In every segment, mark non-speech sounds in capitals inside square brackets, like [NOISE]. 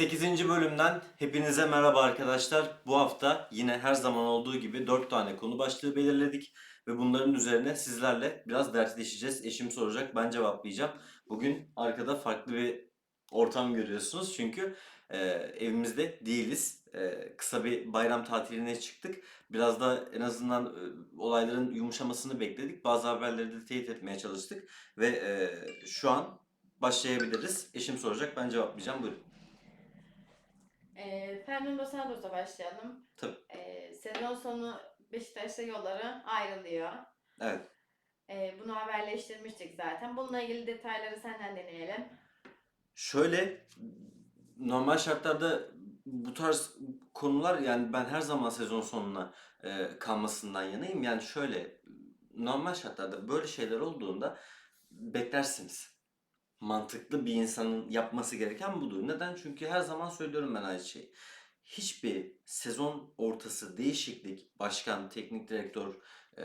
Parantez 8. bölümden hepinize merhaba arkadaşlar. Bu hafta yine her zaman olduğu gibi 4 tane konu başlığı belirledik ve bunların üzerine sizlerle biraz dertleşeceğiz. Eşim soracak, ben cevaplayacağım. Bugün arkada farklı bir ortam görüyorsunuz çünkü e, evimizde değiliz. E, kısa bir bayram tatiline çıktık. Biraz da en azından e, olayların yumuşamasını bekledik. Bazı haberleri de teyit etmeye çalıştık ve e, şu an başlayabiliriz. Eşim soracak, ben cevaplayacağım. Buyurun. E, Fernando Santos'a başlayalım. Tabii. E, sezon sonu Beşiktaş'ta yolları ayrılıyor. Evet. E, bunu haberleştirmiştik zaten. Bununla ilgili detayları senden deneyelim. Şöyle normal şartlarda bu tarz konular yani ben her zaman sezon sonuna e, kalmasından yanayım. Yani şöyle normal şartlarda böyle şeyler olduğunda beklersiniz. Mantıklı bir insanın yapması gereken budur. Neden? Çünkü her zaman söylüyorum ben aynı şeyi. Hiçbir sezon ortası değişiklik, başkan, teknik direktör, e,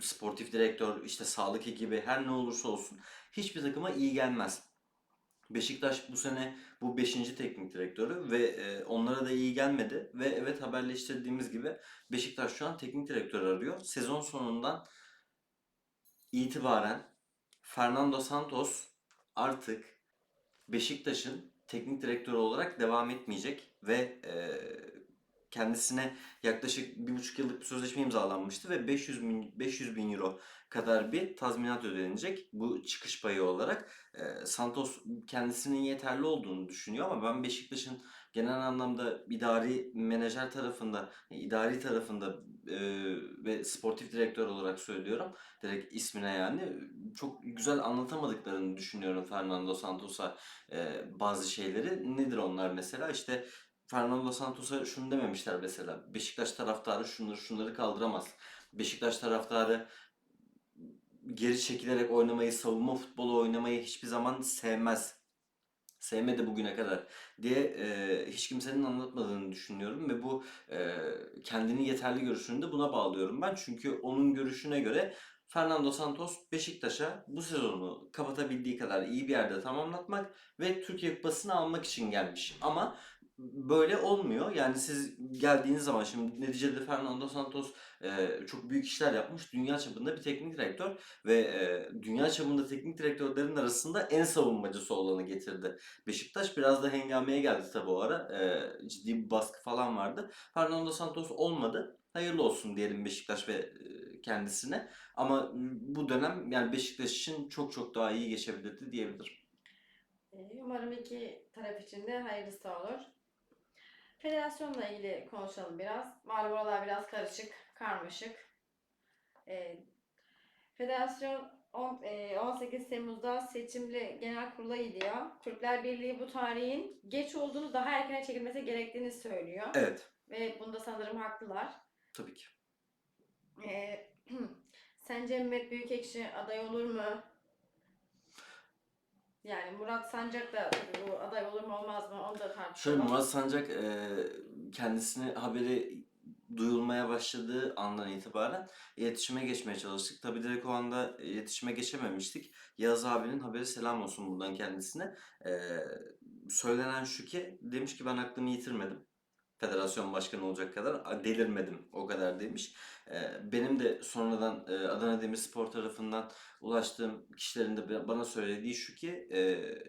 sportif direktör, işte sağlık ekibi her ne olursa olsun hiçbir takıma iyi gelmez. Beşiktaş bu sene bu 5. teknik direktörü ve e, onlara da iyi gelmedi ve evet haberleştirdiğimiz gibi Beşiktaş şu an teknik direktör arıyor. Sezon sonundan itibaren Fernando Santos artık Beşiktaş'ın teknik direktörü olarak devam etmeyecek ve e, kendisine yaklaşık bir buçuk yıllık bir sözleşme imzalanmıştı ve 500 bin, 500 bin euro kadar bir tazminat ödenecek bu çıkış payı olarak. E, Santos kendisinin yeterli olduğunu düşünüyor ama ben Beşiktaş'ın genel anlamda idari menajer tarafında, idari tarafında e, ve sportif direktör olarak söylüyorum. Direkt ismine yani çok güzel anlatamadıklarını düşünüyorum Fernando Santos'a e, bazı şeyleri. Nedir onlar mesela? İşte Fernando Santos'a şunu dememişler mesela. Beşiktaş taraftarı şunları şunları kaldıramaz. Beşiktaş taraftarı geri çekilerek oynamayı, savunma futbolu oynamayı hiçbir zaman sevmez. Sevmedi bugüne kadar diye e, hiç kimsenin anlatmadığını düşünüyorum ve bu e, kendini yeterli görüşünü de buna bağlıyorum ben. Çünkü onun görüşüne göre Fernando Santos Beşiktaş'a bu sezonu kapatabildiği kadar iyi bir yerde tamamlatmak ve Türkiye Kupası'nı almak için gelmiş. Ama böyle olmuyor. Yani siz geldiğiniz zaman şimdi neticede Fernando Santos e, çok büyük işler yapmış. Dünya çapında bir teknik direktör ve e, dünya çapında teknik direktörlerin arasında en savunmacısı olanı getirdi. Beşiktaş biraz da hengameye geldi tabii o ara. E, ciddi bir baskı falan vardı. Fernando Santos olmadı. Hayırlı olsun diyelim Beşiktaş ve e, kendisine. Ama bu dönem yani Beşiktaş için çok çok daha iyi geçebilirdi diyebilirim. E, umarım iki taraf için de hayırlısı olur. Federasyonla ilgili konuşalım biraz. Malum oralar biraz karışık, karmaşık. E, federasyon on- e, 18 Temmuz'da seçimli genel kurula gidiyor. Kulüpler Birliği bu tarihin geç olduğunu daha erkene çekilmesi gerektiğini söylüyor. Evet, Ve bunda sanırım haklılar. tabii ki. Ee, [CLEARS THROAT] sence Mehmet Büyükekşi aday olur mu? Yani Murat Sancak da bu aday olur mu olmaz mı onu da Şöyle tartışalım. Murat Sancak e, kendisine haberi duyulmaya başladığı andan itibaren iletişime geçmeye çalıştık. Tabii direkt o anda iletişime geçememiştik. Yağız abinin haberi selam olsun buradan kendisine. E, söylenen şu ki demiş ki ben aklımı yitirmedim. Federasyon başkanı olacak kadar "A, delirmedim o kadar demiş. E, benim de sonradan e, Adana Demirspor tarafından ulaştığım kişilerin de bana söylediği şu ki e,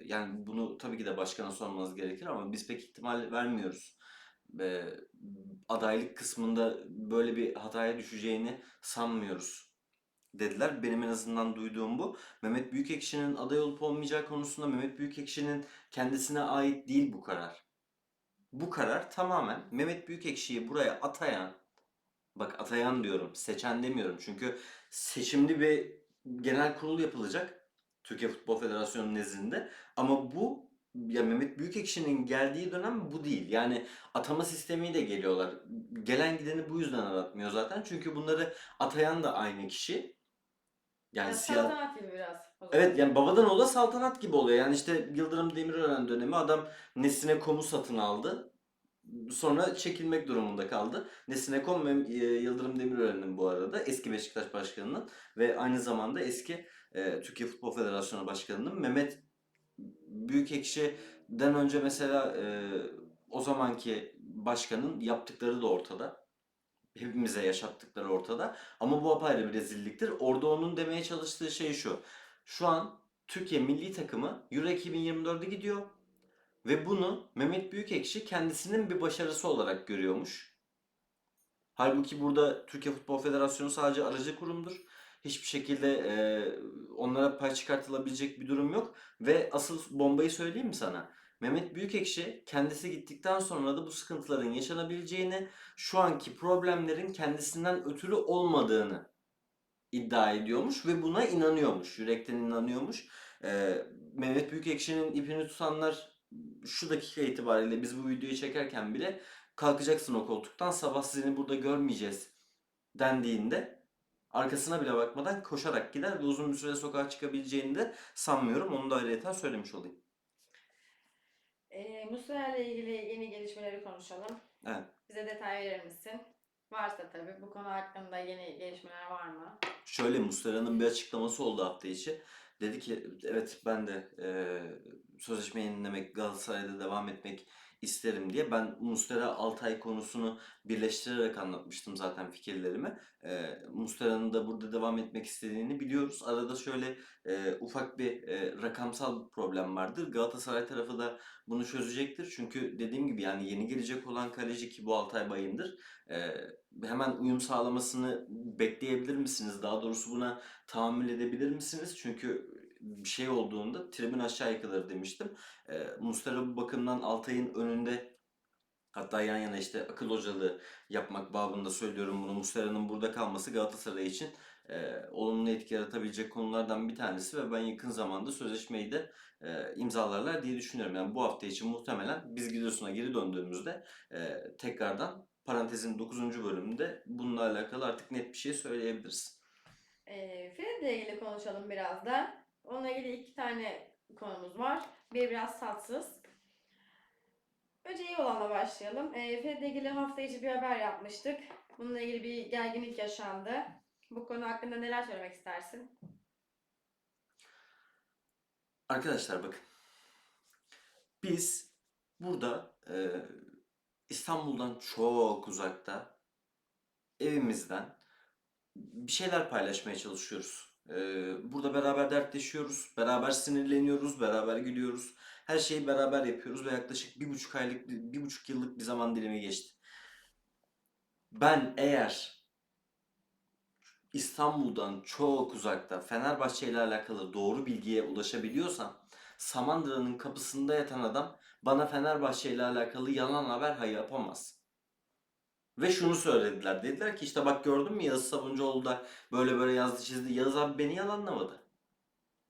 yani bunu tabii ki de başkana sormanız gerekir ama biz pek ihtimal vermiyoruz. Adaylık kısmında böyle bir hataya düşeceğini sanmıyoruz dediler. Benim en azından duyduğum bu. Mehmet Büyükekşi'nin aday olup olmayacağı konusunda Mehmet Büyükekşi'nin kendisine ait değil bu karar. Bu karar tamamen Mehmet Büyükekşi'yi buraya atayan, bak atayan diyorum, seçen demiyorum. Çünkü seçimli bir genel kurul yapılacak Türkiye Futbol Federasyonu nezdinde. Ama bu ya Mehmet Büyükekşi'nin geldiği dönem bu değil. Yani atama sistemiyle geliyorlar. Gelen gideni bu yüzden aratmıyor zaten. Çünkü bunları atayan da aynı kişi. Yani Ya siyah... biraz. Evet yani babadan oğula saltanat gibi oluyor. Yani işte Yıldırım Demirören dönemi adam Nesine Kom'u satın aldı. Sonra çekilmek durumunda kaldı. Nesine Kom ve e, Yıldırım Demirören'in bu arada eski Beşiktaş Başkanı'nın ve aynı zamanda eski e, Türkiye Futbol Federasyonu Başkanı'nın Mehmet Büyükekşi Fred'den önce mesela e, o zamanki başkanın yaptıkları da ortada. Hepimize yaşattıkları ortada. Ama bu apayrı bir rezilliktir. Orada onun demeye çalıştığı şey şu. Şu an Türkiye milli takımı Euro 2024'e gidiyor. Ve bunu Mehmet Büyükekşi kendisinin bir başarısı olarak görüyormuş. Halbuki burada Türkiye Futbol Federasyonu sadece aracı kurumdur. Hiçbir şekilde e, onlara pay çıkartılabilecek bir durum yok. Ve asıl bombayı söyleyeyim mi sana? Mehmet Büyükekşi kendisi gittikten sonra da bu sıkıntıların yaşanabileceğini, şu anki problemlerin kendisinden ötürü olmadığını iddia ediyormuş ve buna inanıyormuş. Yürekten inanıyormuş. E, Mehmet Büyükekşi'nin ipini tutanlar şu dakika itibariyle biz bu videoyu çekerken bile kalkacaksın o koltuktan sabah seni burada görmeyeceğiz dendiğinde arkasına bile bakmadan koşarak gider ve uzun bir süre sokağa çıkabileceğini de sanmıyorum. Onu da ayrıca söylemiş olayım. E, Muslera ile ilgili yeni gelişmeleri konuşalım. Evet. Bize detay verir misin? Varsa tabii bu konu hakkında yeni gelişmeler var mı? Şöyle Muslera'nın bir açıklaması oldu hafta içi. Dedi ki evet ben de e, sözleşme yenilemek Galatasaray'da devam etmek isterim diye. Ben Muslera Altay konusunu birleştirerek anlatmıştım zaten fikirlerimi. E, Muslera'nın da burada devam etmek istediğini biliyoruz. Arada şöyle e, ufak bir e, rakamsal problem vardır. Galatasaray tarafı da bunu çözecektir. Çünkü dediğim gibi yani yeni gelecek olan kaleci ki bu Altay Bayındır. E, hemen uyum sağlamasını bekleyebilir misiniz? Daha doğrusu buna tahammül edebilir misiniz? Çünkü bir şey olduğunda tribün aşağı yıkılır demiştim. E, Muslera bu bakımdan Altay'ın önünde hatta yan yana işte akıl hocalığı yapmak babında söylüyorum bunu. Muslera'nın burada kalması Galatasaray için e, olumlu etki yaratabilecek konulardan bir tanesi ve ben yakın zamanda sözleşmeyi de e, imzalarlar diye düşünüyorum. Yani bu hafta için muhtemelen biz Giresun'a geri döndüğümüzde e, tekrardan parantezin 9. bölümünde bununla alakalı artık net bir şey söyleyebiliriz. E, Fred ile ilgili konuşalım biraz da. Onunla ilgili iki tane konumuz var. Bir biraz tatsız. Önce iyi olanla başlayalım. E, Fred ile ilgili hafta içi bir haber yapmıştık. Bununla ilgili bir gerginlik yaşandı. Bu konu hakkında neler söylemek istersin? Arkadaşlar bakın. Biz burada e, İstanbul'dan çok uzakta evimizden bir şeyler paylaşmaya çalışıyoruz. E, burada beraber dertleşiyoruz, beraber sinirleniyoruz, beraber gülüyoruz. Her şeyi beraber yapıyoruz ve yaklaşık bir buçuk aylık, bir buçuk yıllık bir zaman dilimi geçti. Ben eğer İstanbul'dan çok uzakta Fenerbahçe ile alakalı doğru bilgiye ulaşabiliyorsam Samandıra'nın kapısında yatan adam bana Fenerbahçe ile alakalı yalan haber hay yapamaz. Ve şunu söylediler. Dediler ki işte bak gördün mü Yağız Sabuncuoğlu da böyle böyle yazdı çizdi. Yağız abi beni yalanlamadı.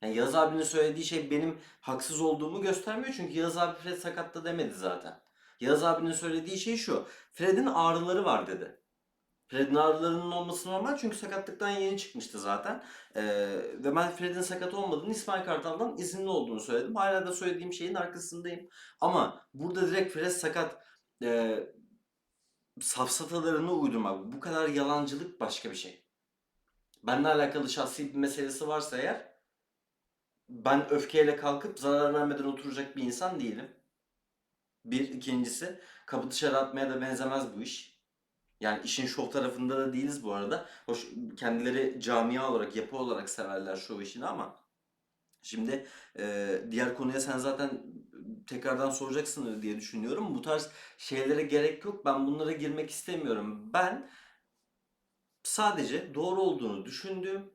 Yani Yağız abinin söylediği şey benim haksız olduğumu göstermiyor. Çünkü Yağız abi Fred sakatta demedi zaten. Yağız abinin söylediği şey şu. Fred'in ağrıları var dedi. Fred'in ağrılarının olması normal çünkü sakatlıktan yeni çıkmıştı zaten. Ee, ve ben Fred'in sakat olmadığını İsmail Kartal'dan izinli olduğunu söyledim. Hala da söylediğim şeyin arkasındayım. Ama burada direkt Fred sakat e, safsatalarını uydurmak, bu kadar yalancılık başka bir şey. Benimle alakalı şahsi bir meselesi varsa eğer ben öfkeyle kalkıp zarar vermeden oturacak bir insan değilim. Bir, ikincisi kapı dışarı atmaya da benzemez bu iş. Yani işin şov tarafında da değiliz bu arada. Hoş, kendileri camia olarak, yapı olarak severler şov işini ama şimdi e, diğer konuya sen zaten tekrardan soracaksın diye düşünüyorum. Bu tarz şeylere gerek yok. Ben bunlara girmek istemiyorum. Ben sadece doğru olduğunu düşündüğüm,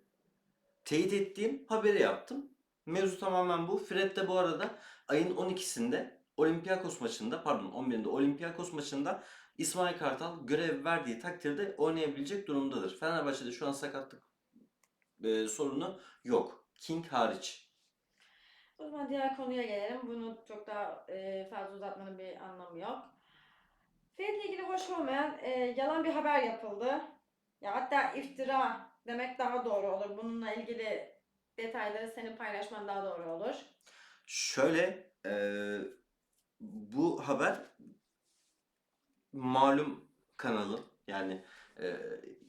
teyit ettiğim haberi yaptım. Mevzu tamamen bu. Fred de bu arada ayın 12'sinde Olympiakos maçında pardon 11'inde Olympiakos maçında İsmail Kartal görev verdiği takdirde oynayabilecek durumdadır. Fenerbahçe'de şu an sakatlık e, sorunu yok. King hariç. O zaman diğer konuya gelelim. Bunu çok daha e, fazla uzatmanın bir anlamı yok. Fred ile ilgili hoş olmayan e, yalan bir haber yapıldı. Ya hatta iftira demek daha doğru olur. Bununla ilgili detayları senin paylaşman daha doğru olur. Şöyle e, bu haber malum kanalın yani e,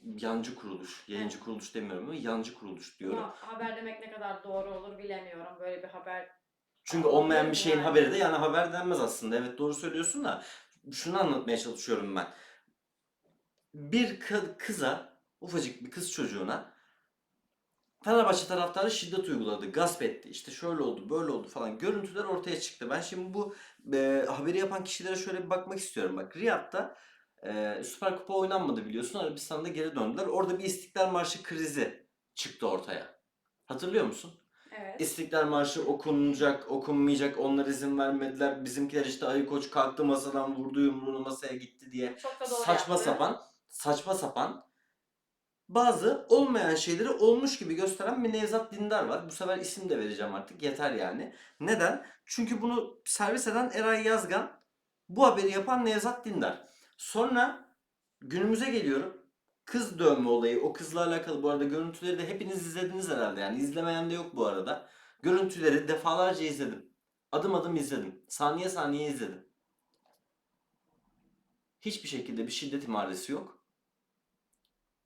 yancı kuruluş, yayıncı kuruluş demiyorum ama yancı kuruluş diyorum. Ama haber demek ne kadar doğru olur bilemiyorum. Böyle bir haber Çünkü olmayan bir şeyin haberi de yani haber denmez aslında. Evet doğru söylüyorsun da şunu anlatmaya çalışıyorum ben. Bir kı- kıza, ufacık bir kız çocuğuna Fenerbahçe taraftarı şiddet uyguladı, gasp etti. İşte şöyle oldu, böyle oldu falan. Görüntüler ortaya çıktı. Ben şimdi bu e, haberi yapan kişilere şöyle bir bakmak istiyorum. Bak Riyad'da e, Süper Kupa oynanmadı biliyorsun. Arabistan'da geri döndüler. Orada bir İstiklal Marşı krizi çıktı ortaya. Hatırlıyor musun? Evet. İstiklal Marşı okunacak, okunmayacak. Onlar izin vermediler. Bizimkiler işte Ali Koç kalktı masadan vurdu yumruğunu masaya gitti diye Çok da doğru saçma yaptı. sapan, saçma sapan bazı olmayan şeyleri olmuş gibi gösteren bir Nevzat Dindar var. Bu sefer isim de vereceğim artık. Yeter yani. Neden? Çünkü bunu servis eden Eray Yazgan. Bu haberi yapan Nevzat Dindar. Sonra günümüze geliyorum. Kız dövme olayı. O kızla alakalı bu arada görüntüleri de hepiniz izlediniz herhalde. Yani izlemeyen de yok bu arada. Görüntüleri defalarca izledim. Adım adım izledim. Saniye saniye izledim. Hiçbir şekilde bir şiddet imaresi yok.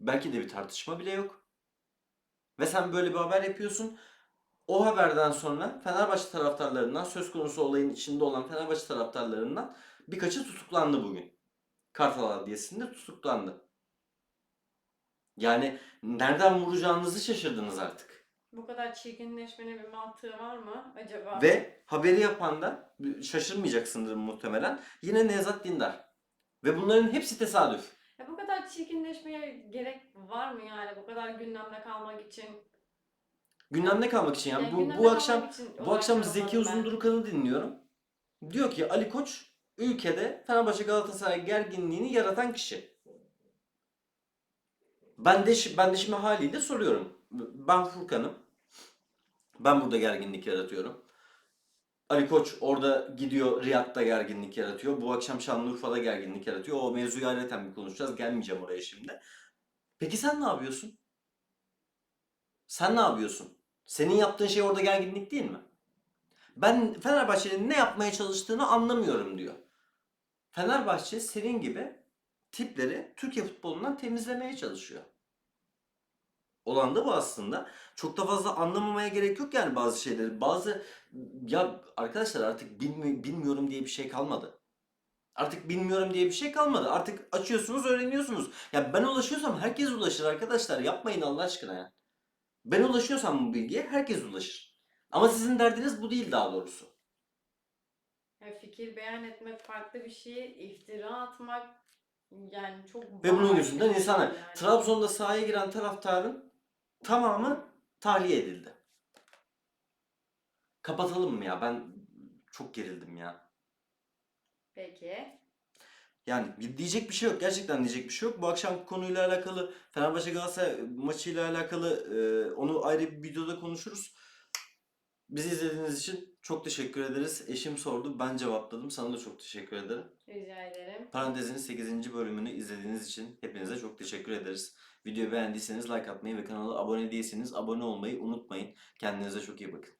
Belki de bir tartışma bile yok. Ve sen böyle bir haber yapıyorsun. O haberden sonra Fenerbahçe taraftarlarından söz konusu olayın içinde olan Fenerbahçe taraftarlarından birkaçı tutuklandı bugün. Kartal Adliyesi'nde tutuklandı. Yani nereden vuracağınızı şaşırdınız artık. Bu kadar çirkinleşmenin bir mantığı var mı acaba? Ve haberi yapan da şaşırmayacaksındır muhtemelen yine Nevzat Dindar. Ve bunların hepsi tesadüf. Ya bu kadar çirkinleşmeye gerek var mı yani bu kadar gündemde kalmak için? Gündemde kalmak için yani Yani bu, bu akşam bu akşam Zeki ben. Uzundurukan'ı dinliyorum. Diyor ki Ali Koç ülkede Fenerbahçe Galatasaray gerginliğini yaratan kişi. Ben de, ben de şimdi haliyle soruyorum. Ben Furkan'ım. Ben burada gerginlik yaratıyorum. Ali Koç orada gidiyor Riyad'da gerginlik yaratıyor. Bu akşam Şanlıurfa'da gerginlik yaratıyor. O mevzuyu ayrıca bir konuşacağız. Gelmeyeceğim oraya şimdi. Peki sen ne yapıyorsun? Sen ne yapıyorsun? Senin yaptığın şey orada gerginlik değil mi? Ben Fenerbahçe'nin ne yapmaya çalıştığını anlamıyorum diyor. Fenerbahçe senin gibi tipleri Türkiye futbolundan temizlemeye çalışıyor. Olan da bu aslında. Çok da fazla anlamamaya gerek yok yani bazı şeyleri. Bazı ya arkadaşlar artık bilmi- bilmiyorum diye bir şey kalmadı. Artık bilmiyorum diye bir şey kalmadı. Artık açıyorsunuz, öğreniyorsunuz. Ya ben ulaşıyorsam herkes ulaşır arkadaşlar. Yapmayın Allah aşkına ya. Ben ulaşıyorsam bu bilgiye herkes ulaşır. Ama sizin derdiniz bu değil daha doğrusu. Ya fikir beyan etmek farklı bir şey, iftira atmak yani çok Ve bunun yüzünden yani. Trabzon'da sahaya giren taraftarın tamamı tahliye edildi. Kapatalım mı ya? Ben çok gerildim ya. Peki. Yani diyecek bir şey yok. Gerçekten diyecek bir şey yok. Bu akşam konuyla alakalı Fenerbahçe Galatasaray maçıyla alakalı e, onu ayrı bir videoda konuşuruz. Bizi izlediğiniz için çok teşekkür ederiz. Eşim sordu. Ben cevapladım. Sana da çok teşekkür ederim. Rica ederim. Parantezin 8. bölümünü izlediğiniz için hepinize çok teşekkür ederiz. Videoyu beğendiyseniz like atmayı ve kanala abone değilseniz abone olmayı unutmayın. Kendinize çok iyi bakın.